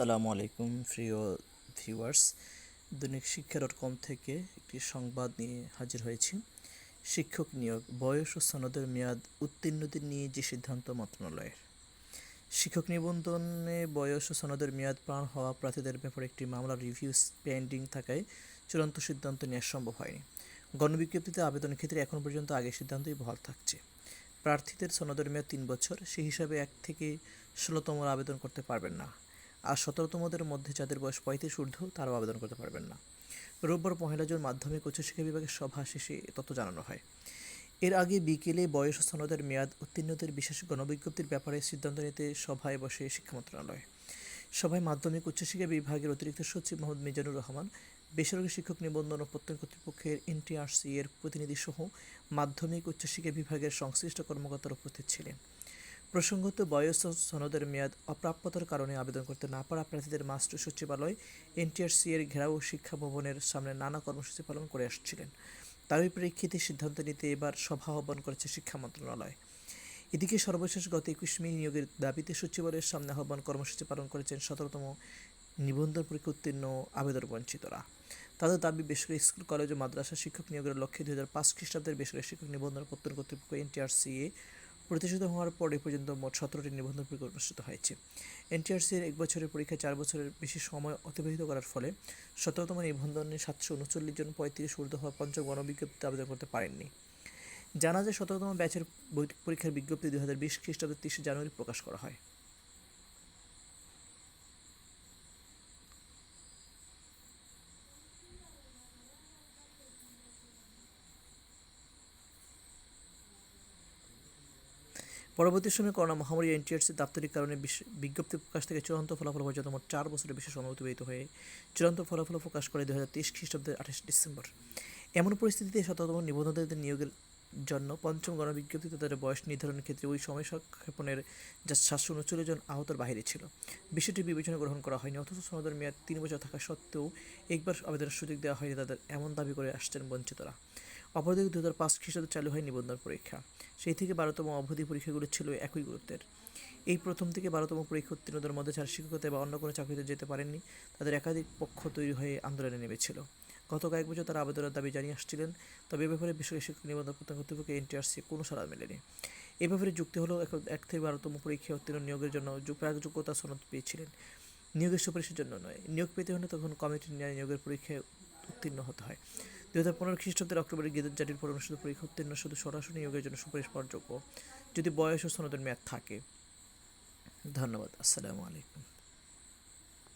আসসালামু আলাইকুম, প্রিয় ভিউয়ার্স। দৈনিক শিক্ষা ডট কম থেকে একটি সংবাদ নিয়ে হাজির হয়েছি। শিক্ষক নিয়োগ, বয়স ও সনদের মেয়াদ উত্তীর্ণদের নিয়ে যে সিদ্ধান্ত মন্ত্রণালয়ের। শিক্ষক নিবন্ধনে বয়স ও সনদের মেয়াদ পার হওয়া প্রার্থীদের ব্যাপারে একটি মামলা রিভিউ পেন্ডিং থাকায় চূড়ান্ত সিদ্ধান্ত নেওয়া সম্ভব হয়নি। গণবিজ্ঞপ্তিতে আবেদনের ক্ষেত্রে এখন পর্যন্ত আগের সিদ্ধান্তই বহাল থাকছে। প্রার্থীদের সনদের মেয়াদ তিন বছর, সেই হিসাবে এক থেকে ষোলোতম আবেদন করতে পারবেন না। আর সতেরোতমদের মধ্যে যাদের বয়স পঁয়ত্রিশ ঊর্ধ্ব, তারাও আবেদন করতে পারবেন না। রোববার পহেলা জুন মাধ্যমিক উচ্চশিক্ষা বিভাগের সভা শেষে তথ্য জানানো হয়। এর আগে বিকেলে বয়স ও সনদের মেয়াদ উত্তীর্ণদের বিশেষ গণবিজ্ঞপ্তির ব্যাপারে সিদ্ধান্ত নিতে সভায় বসে শিক্ষা মন্ত্রণালয়। সভায় মাধ্যমিক উচ্চশিক্ষা বিভাগের অতিরিক্ত সচিব মোহাম্মদ মিজানুর রহমান, বেসরকারি শিক্ষক নিবন্ধন ও প্রত্যয়ন কর্তৃপক্ষের এনটিআরসি এর প্রতিনিধিসহ মাধ্যমিক উচ্চশিক্ষা বিভাগের সংশ্লিষ্ট কর্মকর্তারা উপস্থিত ছিলেন। প্রসঙ্গত, বয়স সনদের মেয়াদ অপ্রাপ্যতার কারণে আবেদন করতে না পারা প্রার্থীদের মাস্টার সচিবালয় এনটিআরসি এর ঘেরাও শিক্ষা ভবনের সামনে নানা কর্মসূচি পালন করে আসছিলেন। তারই প্রেক্ষিতে সিদ্ধান্ত নিতে এবার সভা আহ্বান করেছে শিক্ষা মন্ত্রণালয়। এদিকে সর্বশেষ গত একুশ মে নিয়োগের দাবিতে সচিবালয়ের সামনে আহ্বান কর্মসূচি পালন করেছেন সতেরোতম নিবন্ধন পরীক্ষা উত্তীর্ণ আবেদন বঞ্চিতরা। তাদের দাবি, বেসরকারি স্কুল, কলেজ ও মাদ্রাসা শিক্ষক নিয়োগের লক্ষ্যে দুই হাজার পাঁচ খ্রিস্টাব্দের বেসরকারি শিক্ষক নিবন্ধন প্রত্যয়ন কর্তৃপক্ষ এনটিআরসিএ প্রতিষ্ঠিত হওয়ার পরে পর্যন্ত মোট সতেরোটি নিবন্ধন পরীক্ষা অনুষ্ঠিত হয়েছে। এনটিআরসির এক বছরের পরীক্ষায় চার বছরের বেশি সময় অতিবাহিত করার ফলে সতেরোতম নিবন্ধনে সাতশো উনচল্লিশ জন পঁয়ত্রিশ ঊর্ধ্ব হওয়া পঞ্চম গণবিজ্ঞপ্তিতে আবেদন করতে পারেননি। জানা যায় সতেরোতম ব্যাচের পরীক্ষার বিজ্ঞপ্তি দুই হাজার বিশ খ্রিস্টাব্দের তিরিশে জানুয়ারি প্রকাশ করা হয়। পরবর্তী সময়ে করোনা মহামারী এনটিআরসি দাপ্তরিক কারণে বিজ্ঞপ্তি প্রকাশ থেকে চূড়ান্ত ফলাফল পর্যন্ত মোট চার বছরের বেশি সময় অতিবাহিত হয়ে চূড়ান্ত ফলাফল প্রকাশ করে দু হাজার তেইশ খ্রিস্টাব্দের আঠাশ ডিসেম্বর। এমন পরিস্থিতিতে শততম নিবন্ধনদের নিয়োগের জন্য পঞ্চম গণবিজ্ঞপ্তি তাদের বয়স নির্ধারণের ক্ষেত্রে ওই সময় সংক্ষেপণের যা সাতশো উনচল্লিশ জন আহতের বাইরে ছিল। বিষয়টি বিবেচনা গ্রহণ করা হয়নি, অথচ সনদের মেয়াদ তিন বছর থাকা সত্ত্বেও একবার আবেদনের সুযোগ দেওয়া হয়নি তাদের, এমন দাবি করে আসছেন বঞ্চিতরা। অপরদিকে দু হাজার পাঁচ খ্রিস্টাব্দে চালু হয় নিবন্ধন পরীক্ষা। সেই থেকে বারোতম অবধি পরীক্ষাগুলো ছিল একই গুরুত্বের। এই প্রথম থেকে বারোতম পরীক্ষা উত্তীর্ণদের মধ্যে যারা শিক্ষকতা বা অন্য কোনো চাকরিতে যেতে পারেননি, তাদের একাধিক পক্ষ তৈরি হয়ে আন্দোলনে নেমেছিল। গত কয়েক বছর তারা আবেদনের দাবি জানিয়ে আসছিলেন, তবে এ ব্যাপারে বেসরকারি শিক্ষক নিবন্ধন প্রত্যয়ন কর্তৃপক্ষ এনটিআরসি কোনো সাড়া মেলেনি। এ ব্যাপারে যুক্তি হলো, এক- থেকে বারোতম পরীক্ষা উত্তীর্ণ নিয়োগের জন্য যু- প্রাক যোগ্যতা সনদ পেয়েছিলেন। নিয়োগের সুপারিশের জন্য নয়, নিয়োগ পেতে হলে তখন কমিটি নিয়োগের পরীক্ষায় উত্তীর্ণ হতে হয়। দু হাজার পনেরো খ্রিস্টাব্দের অক্টোবরে গেজেট জারির পর অনুষ্ঠিত পরীক্ষা উত্তীর্ণ শুধু সরাসরি নিয়োগের জন্য সুপারিশ পাওয়ার যোগ্য, যদি বয়স ও সনদের মেয়াদ থাকে। ধন্যবাদ। আসসালামু আলাইকুম।